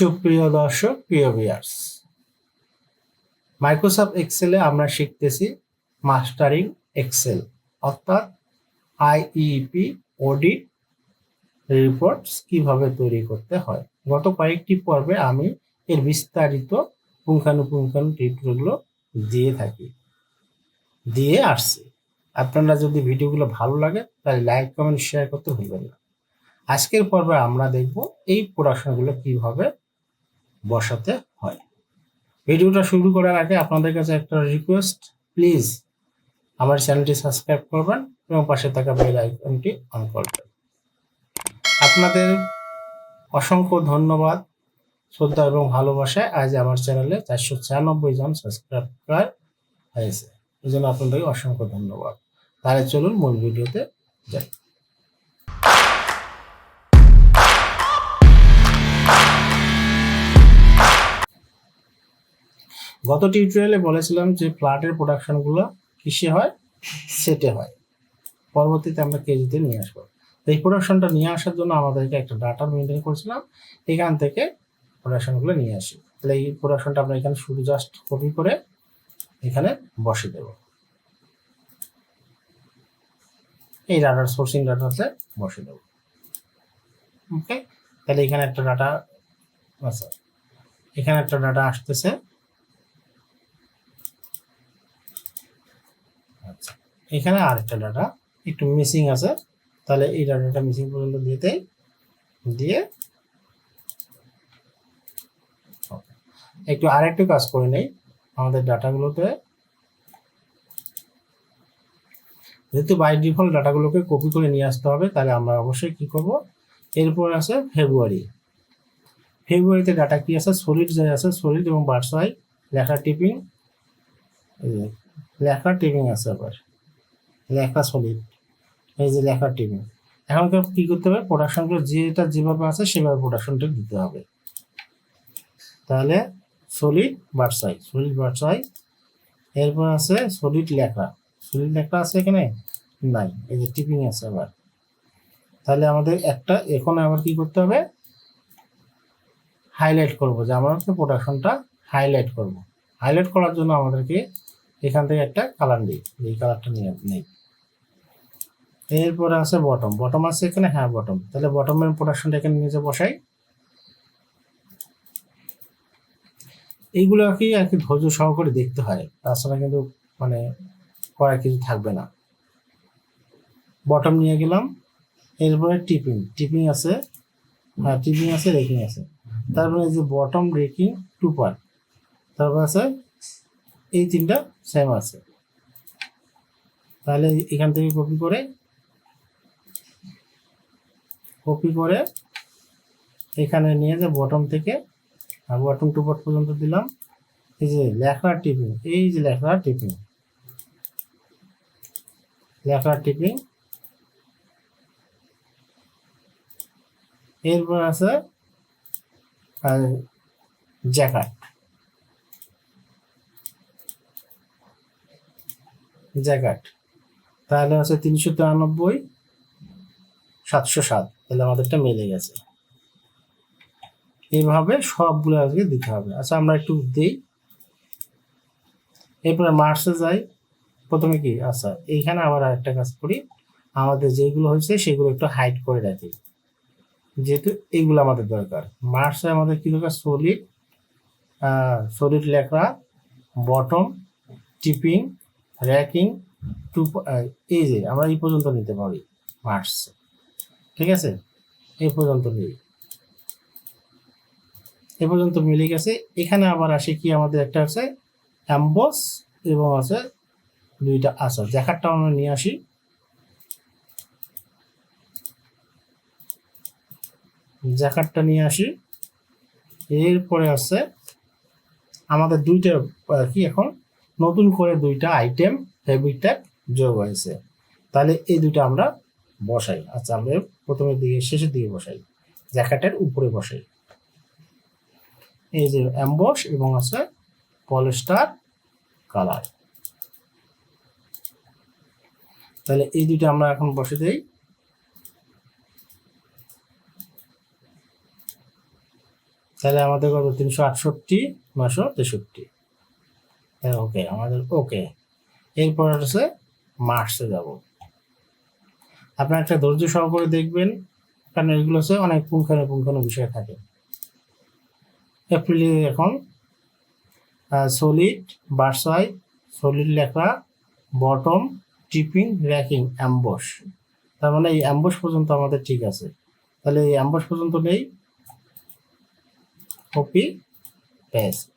সুপ্রিয় দর্শক, প্রিয় ভিউয়ার্স মাইক্রোসফট এক্সেলে আমরা শিখতেছি মাস্টারিং এক্সেল অর্থাৎ আইইপি অডিট রিপোর্টস কীভাবে তৈরি করতে হয়। গত কয়েকটি পর্বে আমি এর বিস্তারিত পুঙ্খানুপুঙ্খানু টিউটোরিয়ালগুলো দিয়ে থাকি, দিয়ে আসছি। আপনারা যদি ভিডিওগুলো ভালো লাগে, তাহলে লাইক কমেন্ট শেয়ার করতে ভুলবেন না। আজকের পর্বে আমরা দেখব এই প্রোডাকশনগুলো কীভাবে বসাতে হয়। ভিডিওটা শুরু করার আগে আপনাদের কাছে একটা রিকোয়েস্ট প্লিজ আমার চ্যানেলটি সাবস্ক্রাইব করবেন এবং পাশে থাকা বেল আইকনটি অন করবেন। আপনাদের অসংখ্য ধন্যবাদ, শ্রদ্ধা এবং ভালোবাসায় আজ আমার চ্যানেলে চারশো ছিয়ানব্বই জন সাবস্ক্রাইবার হয়েছে। এই জন্য আপনাদেরকে অসংখ্য ধন্যবাদ। তাহলে চলুন মূল ভিডিওতে যাই। গত টিউটোরিয়ালে বলেছিলাম যে ফ্ল্যাটের প্রোডাকশনগুলো কিসে হয়? সেটে হয়। পরবর্তীতে আমরা কেজিতে নিয়ে আসব। এই প্রোডাকশনটা নিয়ে আসার জন্য আমাদেরকে একটা ডাটা মেনটেন করেছিলাম। এখান থেকে প্রোডাকশনগুলো নিয়ে আসি। তাহলে এই প্রোডাকশনটা আমরা এখানে শুধু জাস্ট কপি করে এখানে বসে দেব। এই ডাটার সোর্সিং ডাটাতে বসে দেব। ওকে তাহলে এখানে একটা ডাটা আচ্ছা এখানে একটা ডাটা আসতেছে আচ্ছা এখানে আরেকটা ডাটা, একটু মিসিং আছে, তাহলে এই ডাটাটা মিসিং পর্যন্ত দিতেই দিয়ে একটু আরেকটু কাজ করে নেই, আমাদের ডাটাগুলোতে। যেহেতু বাই ডিফল্ট ডাটাগুলোকে কপি করে নিয়ে আসতে হবে, তাহলে আমরা অবশ্যই কি করব? এরপর আছে ফেব্রুয়ারি ফেব্রুয়ারিতে ডাটা কি আছে? সলিড যে আছে সলিড এবং বার্সাই লেখা টিপিং লেখা টিপিং আছে আবার। লেখা সলিড এই যে লেখা টিপিং এখন কি করতে হবে? প্রোডাকশনগুলো যেটা যেভাবে আছে, সেভাবে প্রোডাকশনটা দিতে হবে। তাহলে সলিড বার্সাই সলিড বার্সাই এরপর আছে সলিড লেখা। সলিড লেখা আছে এখানে? নাই, এই যে টিপিং আছে আবার। তাহলে আমাদের একটা, এখন আবার কি করতে হবে? হাইলাইট করব, যে আমরা প্রোডাকশনটা হাইলাইট করব। হাইলাইট করার জন্য আমাদেরকে এখান থেকে একটা কালার দিই এই কালারটা নিয়ে নেই। এরপরে আছে বটম বটম আছে এখানে হ্যাঁ বটম তাহলে বটমের প্রোডাকশনটা এখানে নিচে বসাই। এইগুলো আর কি আর কি ধৈর্য সহকারে দেখতে হয়। তাছাড়া কিন্তু মানে করার কিছু থাকবে না। বটম নিয়ে গেলাম। এরপরে টিপিং টিপিং আছে। হ্যাঁ টিপিং আছে রেকিং আছে। তারপরে এই যে বটম রেকিং টু পার্ট তারপর আছে, এই তিনটা সেম আছে। তাহলে এখান থেকে কপি করে কপি করে এখানে নিয়ে যে বটম থেকে আর বটম টু বট পর্যন্ত দিলাম। এই যে লেখার টিপিং, এই যে লেখার টিপিং। লেখার টিপিং। এরপর আছে জ্যাকাট। জ্যাকাট। তাহলে আছে তিনশো তিরানব্বই। সাতশো সাত, তাহলে আমাদেরটা মিলে গেছে। এইভাবে সবগুলো আজকে দিতে হবে। আচ্ছা আমরা একটু দিই। এরপরে মার্চে যাই। প্রথমে কি? আচ্ছা এইখানে আবার আরেকটা কাজ করি। আমাদের যেগুলো হয়েছে সেগুলো একটু হাইড করে রাখি। যেহেতু এইগুলো আমাদের দরকার। মার্চে আমাদের কি দরকার? সলিড সলিড লেখা বটম টিপিং র্যাকিং টু এই যে আমরা এই পর্যন্ত নিতে পারি মার্চ ঠিক আছে? এ পর্যন্ত নিই এ পর্যন্ত মিলে গেছে। এখানে আবার আসে কি আমাদের একটা আছে? অ্যাম্বস এবং আছে দুইটা আচার। জ্যাকারটা আমরা নিয়ে আসি। জ্যাকারটা নিয়ে আসি। এরপরে আছে আমাদের দুইটা কি এখন? নতুন করে দুইটা আইটেম ফেব্রিক যোগ হয়েছে। তাহলে এই দুইটা আমরা বসাই। আচ্ছা আমরা প্রথমের দিকে শেষের দিকে বসাই। জ্যাকেটের উপরে বসাই। এই যে অ্যাম্বস এবং আছে পলিস্টার কালার তাহলে এই দুইটা আমরা এখন বসে দেই। তাহলে আমাদের কত? তিনশো আটষট্টি নশো তেষট্টি। ওকে আমাদের ওকে এরপর হচ্ছে মার্চে যাব। আপনার একটা ধৈর্য সহকারে দেখবেন, কারণ এগুলো হচ্ছে অনেক পুঙ্খানো পুঙ্খানো বিষয় থাকে। এপ্রিলে এখন সলিড বার্সাই সলিড লেখা বটম টিপিং র্যাকিং অ্যাম্বস তার মানে এই অ্যাম্বস পর্যন্ত আমাদের ঠিক আছে। তাহলে এই অ্যাম্বস পর্যন্ত নেই। কপি পেস্ট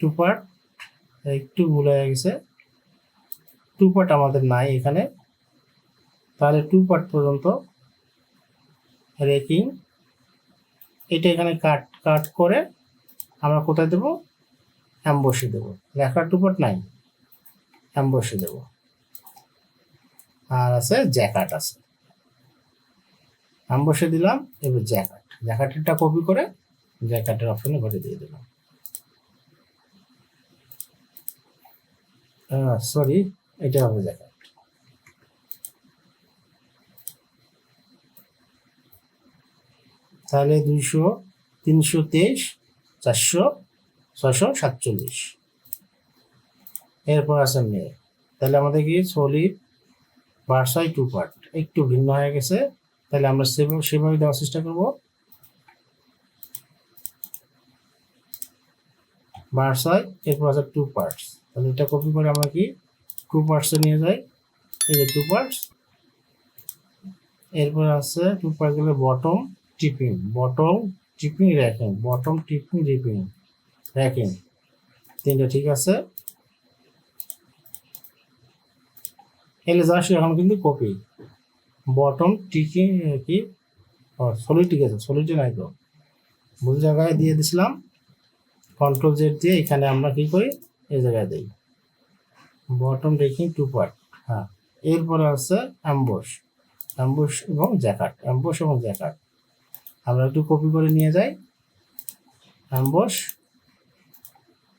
টু পার্ট একটু ভুল হয়ে গেছে। টু পার্ট আমাদের নাই এখানে। তাহলে টু পার্ট পর্যন্ত রেকিং এটা এখানে কাট কাট করে আমরা কোথায় দেব? অ্যাম্বসে দেব। লেখার টু পার্ট নাই। অ্যাম্বসে দেব। আর আছে জ্যাকাট আছে। অ্যাম্বসে দিলাম, এবার জ্যাকাট। জ্যাকাটেরটা কপি করে জ্যাকাটের অপশনে ঘরে দিয়ে দিলাম। সরি এটা হবে জ্যাকাট তাহলে দুইশো, তিনশো তেইশ, চারশো, ছয়শো সাতচল্লিশ। এরপর আছে মে তাহলে আমাদের কি সলিড বার্সাই টু পার্ট একটু ভিন্ন হয়ে গেছে। তাহলে আমরা সেভাবে সেভাবে দেওয়ার চেষ্টা করব। বার্সাই এরপর আছে টু পার্টস তাহলে এটা কপি করে আমরা কি টু পার্টসে নিয়ে যাই। এই যে টু পার্টস এরপর আছে টু পার্ট গেলে bottom tipping bottom tipping racking bottom tipping ripping racking তিনটা ঠিক আছে। এলে যা এখন কিন্তু কপি বটম টিকিং কি? সলিড ঠিক আছে সলিডে নাই তো। ভুল জায়গায় দিয়ে দিছিলাম। কন্ট্রোল জেড দিয়ে এখানে আমরা কি করি? এই জায়গায় দিই। বটম রেকিং টু পার্ট হ্যাঁ। এরপরে আছে অ্যাম্বুশ অ্যাম্বুশ এবং জ্যাকাট অ্যাম্বুশ এবং জ্যাকাট আমরা একটু কপি করে নিয়ে যাই। অ্যাম্বস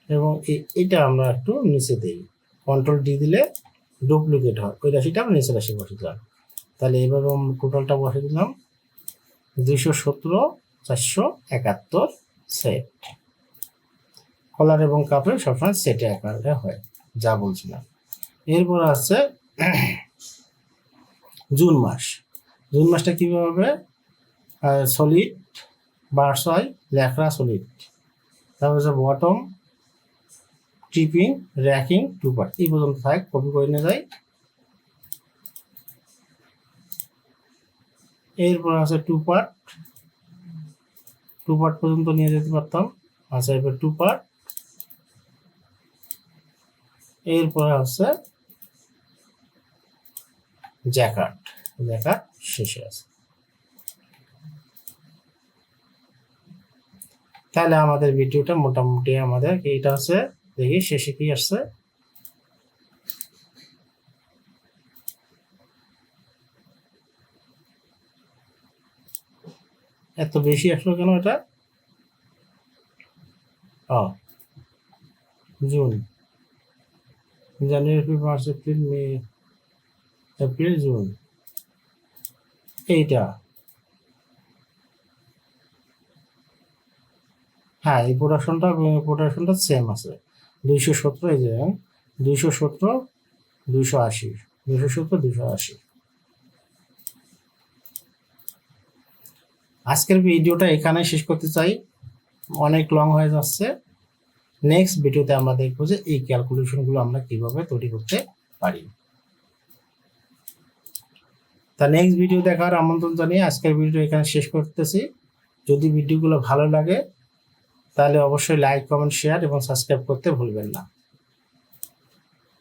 এবং এটা আমরা একটু নিচে দিই। কন্ট্রোল ডি দিলে ডুপ্লিকেট হয়। ওই রাশিটা আমরা নিচে রাশি বসে দিলাম। তাহলে এভাবে আমরা টোটালটা বসে দিলাম। দুইশো সতেরো, চারশো একাত্তর সেট কলার এবং কাপড় সবসময় সেটে আকারে হয়। যা বলছিলাম। এরপর আছে জুন মাস। জুন মাসটা কীভাবে হবে? সলিড বার্স হয় ল্যাকড়া সলিড তারপর হচ্ছে bottom tipping racking two part এই পর্যন্ত থাক কপি করে নিয়ে যাই। এরপর আছে টু পার্ট টু পার্ট পর্যন্ত নিয়ে যেতে পারতাম। আচ্ছা এরপর টু পার্ট এরপরে হচ্ছে জ্যাকাট জ্যাকাট শেষে আছে। তাহলে আমাদের ভিডিওটা মোটামুটি আমাদের এইটা আছে? দেখি শেষে কি আসছে। এত বেশি আসলো কেন এটা? ও June. January February March, April, May, April, June. এইটা। হ্যাঁ এই প্রোডাকশনটা প্রোডাকশনটা সেম আছে। দুইশো সতেরো এই যে দুইশো সতেরো দুইশো আশি। দুইশো সতেরো দুইশো আশি। আজকের ভিডিওটা এখানে শেষ করতে চাই। অনেক লং হয়ে যাচ্ছে। নেক্সট ভিডিওতে আমরা দেখব যে এই ক্যালকুলেশনগুলো আমরা কীভাবে তৈরি করতে পারি। তা নেক্সট ভিডিও দেখার আমন্ত্রণ জানিয়ে আজকের ভিডিও এখানে শেষ করতেছি। যদি ভিডিওগুলো ভালো লাগে, তাহলে অবশ্যই লাইক কমেন্ট শেয়ার এবং সাবস্ক্রাইব করতে ভুলবেন না।